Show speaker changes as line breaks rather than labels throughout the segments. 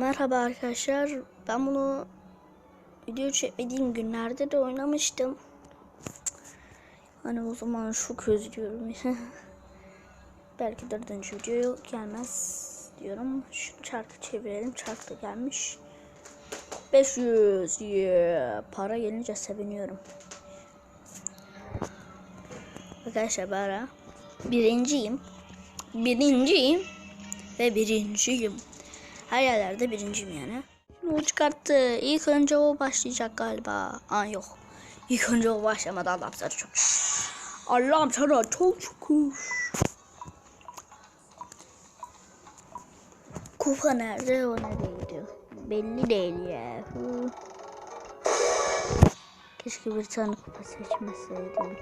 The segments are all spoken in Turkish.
Merhaba arkadaşlar. Ben bunu video çekmediğim günlerde de oynamıştım. Hani o zaman çok özlüyorum. Belki dördüncü video gelmez diyorum. Şu çarkı çevirelim. Çark da gelmiş. 500 yeah. Para gelince seviniyorum. Arkadaşlar bara birinciyim. Birinciyim. Ve birinciyim. Her yerlerde birinciyim yani. Şimdi o çıkarttı. İlk önce o başlayacak galiba. Aa yok. İlk önce o başlamadı. Allah'ım sana çok. Allah'ım sana çok şükür. Kupa nerede? O nereye? Belli değil ya. Hı. Keşke bir tane kupa seçmeseydim.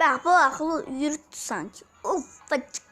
Bak bu akıllı yürüttü sanki. Uf çık çık çık.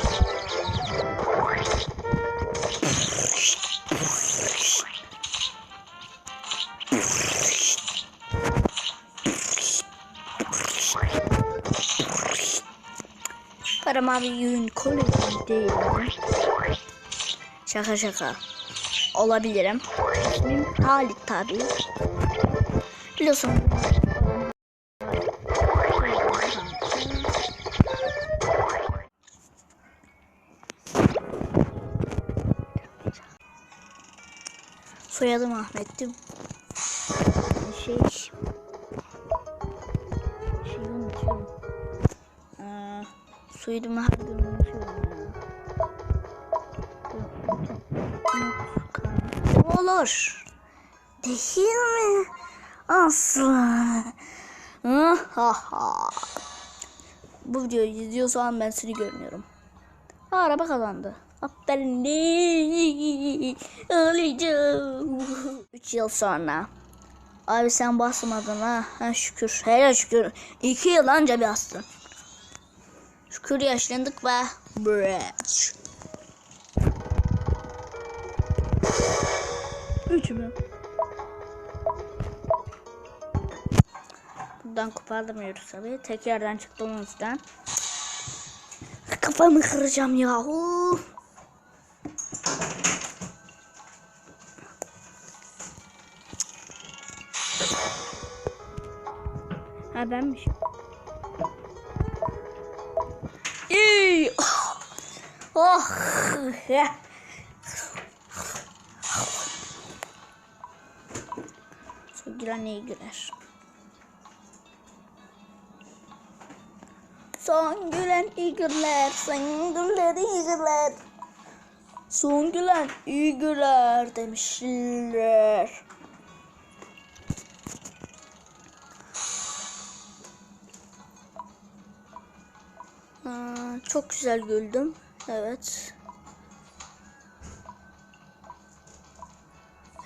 Param abi unicorn değil. Şaka şaka. Olabilirim. İsmim Halit tabi. Biliyorsun. Soyadım Ahmet'ti. Şey... soyadımı her unutuyorum. Olur. Değil mi? Asla. Bu videoyu izliyorsan ben seni görmüyorum. Araba kazandı. Aferin. Ağlayacağım. 3 yıl sonra. Abi sen basmadın ha. Ha şükür. Hele şükür. 2 yıl anca bastın. Şükür yaşlandık be. Breach. Üç mü? Buradan kopartamıyoruz tabii. Tek yerden çıktığımızdan. Kafamı kıracağım yahu. Ha benmişim. Oh. Son gülen iyi. Son gülen iyi. Son gülen iyi. Son gülen iyi güler demişler. Aa, çok güzel güldüm. Evet.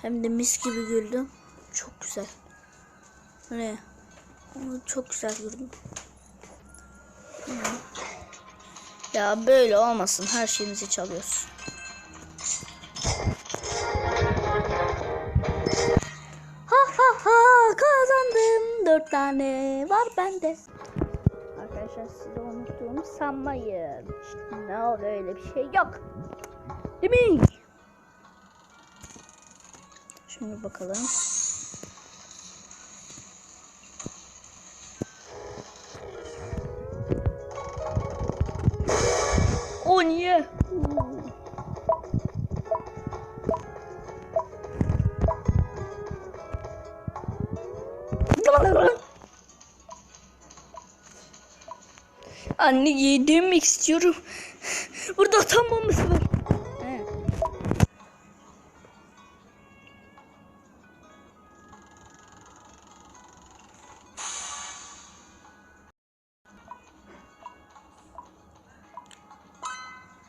Hem de mis gibi güldüm. Çok güzel. Ne? Çok güzel güldüm. Ya böyle olmasın. Her şeyimizi çalıyoruz. Ha ha ha kazandım. Dört tane var bende. Arkadaşlar size unuttuğumu sanmayın. Ne oldu öyle bir şey yok. Değil mi? Şimdi bakalım. O niye? Anne yedirmek istiyorum. Burada atom bombası var.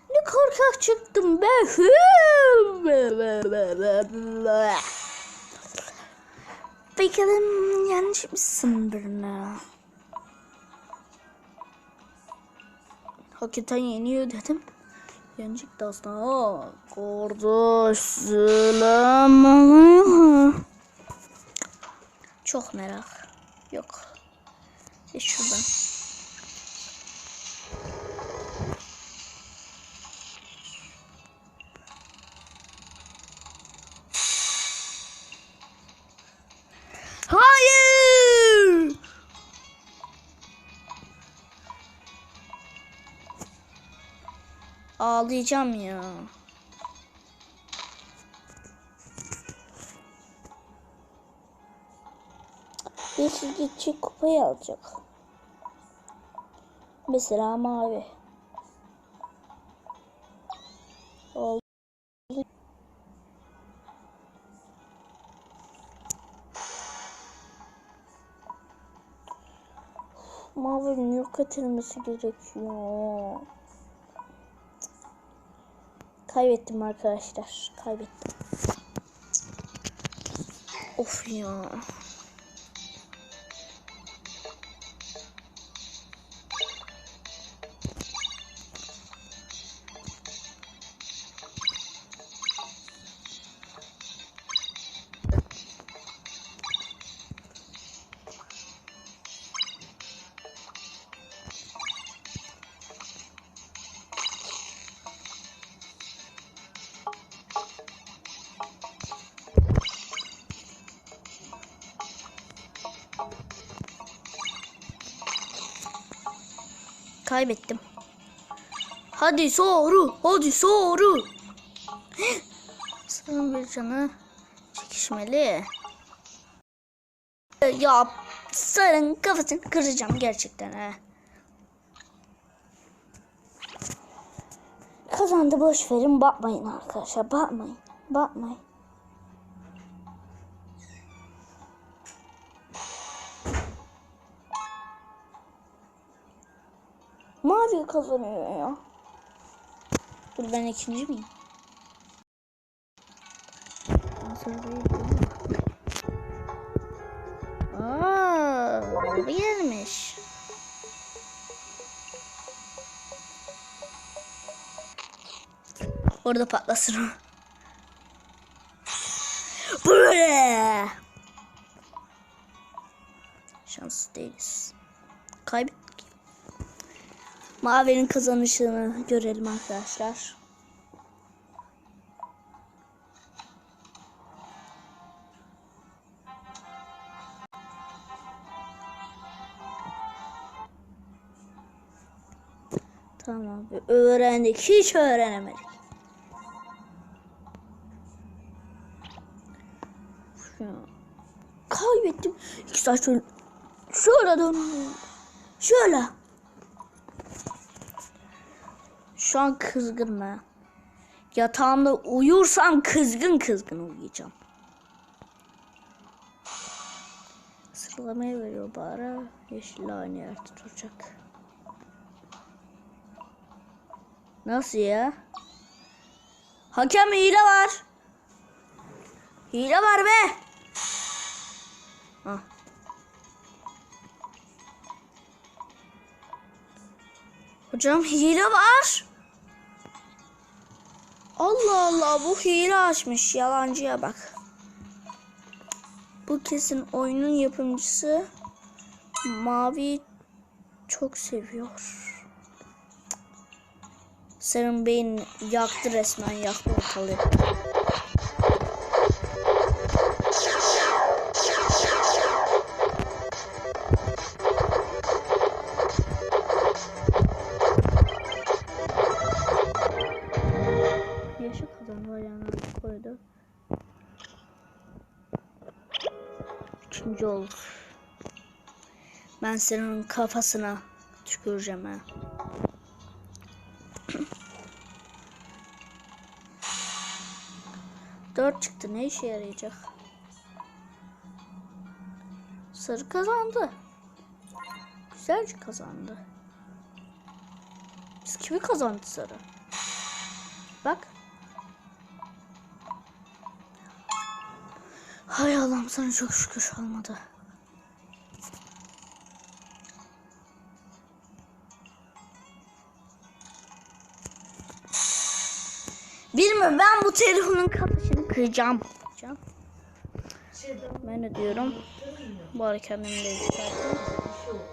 Ne korkak çıktım be. Bakalım yanlış mısın birine? Hakikaten yeniyor dedim. Yenecek de aslında. Aa, Kardeş selamünaleyküm. Çok merak. Yok. Geç şuradan. Ağlayacağım ya. Yeşil gidecek kupayı alacak. Mesela mavi. Oldu. Mavinin yok edilmesi gerekiyor. Kaybettim arkadaşlar. Kaybettim. Of ya. Kaybettim. Hadi soru, hadi soru. Sanırım bir canı çekişmeli. Ya sarın kafasını kıracağım gerçekten he. Kazandı boş verin bakmayın arkadaşlar bakmayın bakmayın. Mavi kazanıyor ya. Dur ben ikinci miyim? Aa, bu gelmiş. Orada patlasın o. Şanslı değiliz. Kaybettik. Mavi'nin kazanışını görelim arkadaşlar. Tamam. Öğrendik. Hiç öğrenemedik. Kaybettim. İki saat şöyle. Şöyle dön. Şöyle. Şu an kızgın ben. Yatağımda uyursam kızgın kızgın uyuyacağım. Sıralamaya veriyor bari. Yeşil aynı yerde duracak. Nasıl ya? Hakem hile var. Hile var be. Hah. Hocam hile var. Allah Allah bu hile açmış yalancıya bak. Bu kesin oyunun yapımcısı mavi çok seviyor. Senin beyin yaktı resmen yaktı ortalığı. Ben senin kafasına tüküreceğim ha. Dört çıktı. Ne işe yarayacak? Sarı kazandı. Güzelce kazandı. Biz kimi kazandı sarı? Bak. Hay Allah'ım sana çok şükür olmadı. Bilmiyorum ben bu telefonun kafasını kıracağım. Ben de diyorum. Bu ara kendimi de.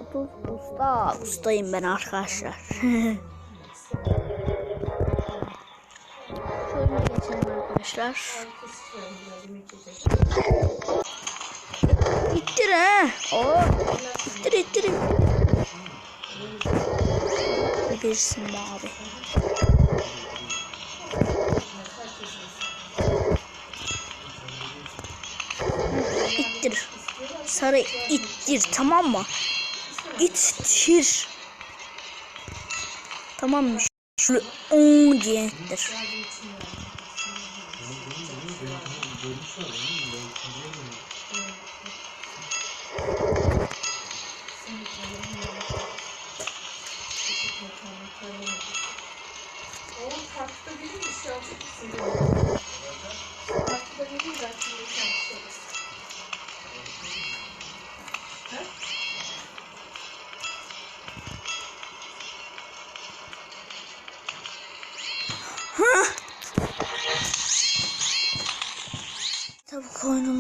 Otuz usta. Ustayım ben arkadaşlar. Şöyle geçelim arkadaşlar. İttir ha. Oo. İttir ittir. Bilirsin abi. Sarı ittir tamam mı? İttir. Tamam mı? Şöyle on diye ittir.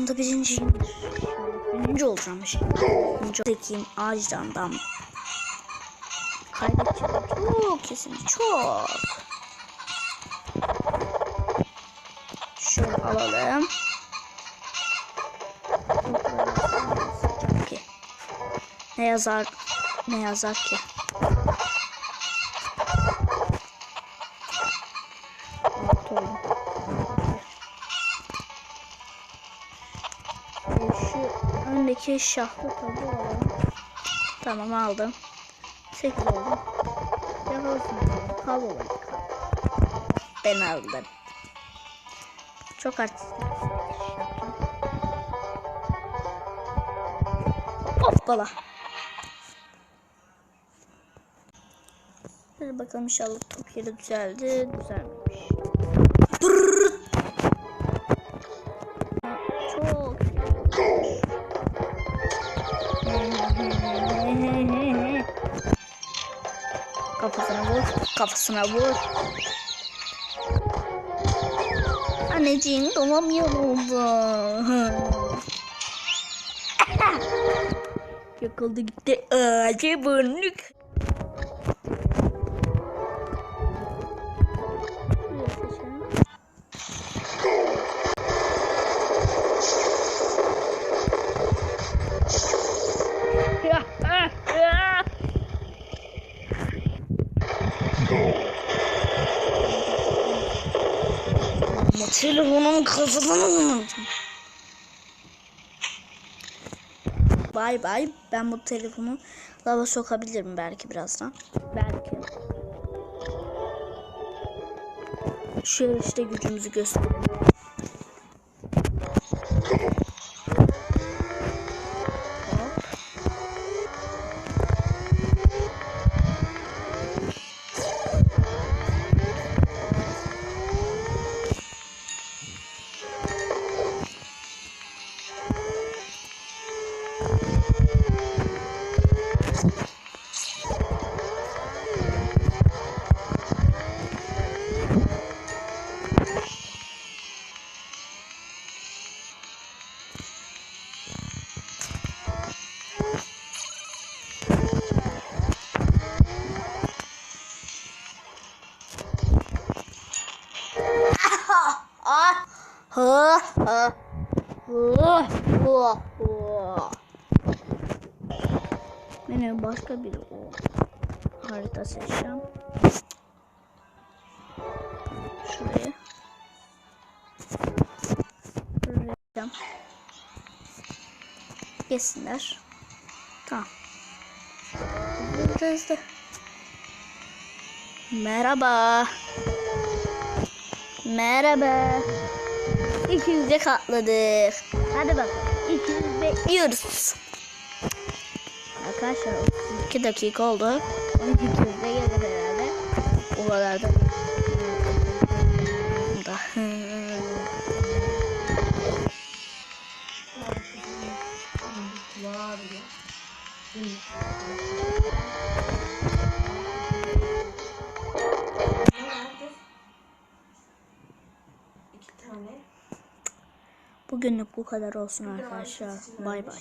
Oyununda birinciyim. Birinci olacağım şimdi. Birinci zekiyim ağaçtan Kaybedeceğim. Çok kesin çok. Şöyle alalım. Ne yazar ne yazar ki? Şu öndeki şahlı tabu alalım. Tamam aldım. 8 oldu. Yakalısın. Kal olayım. Ben aldım. Çok artistik. Hoppala. Hadi bakalım inşallah top yeri düzeldi. Düzelmemiş. Brrrt. Çok Kafasına vur. Anneciğim dolamıyorum. Yakıldı gitti. Ağaca burnuk. Ama telefonun kazanını Bay bay. Ben bu telefonu lava sokabilirim belki birazdan. Belki. Şöyle işte gücümüzü gösterelim. Ha, başka bir o harita seçeceğim. Şuraya. Şuraya. Yesinler. Tamam. Hızlı hızlı. Merhaba. Merhaba. 200'e katladık. Hadi bakalım. 200 bekliyoruz. Arkadaşlar 2 dakika oldu. 1200'de gelir herhalde. O kadar Bugünlük bu kadar olsun arkadaşlar. Bay bay.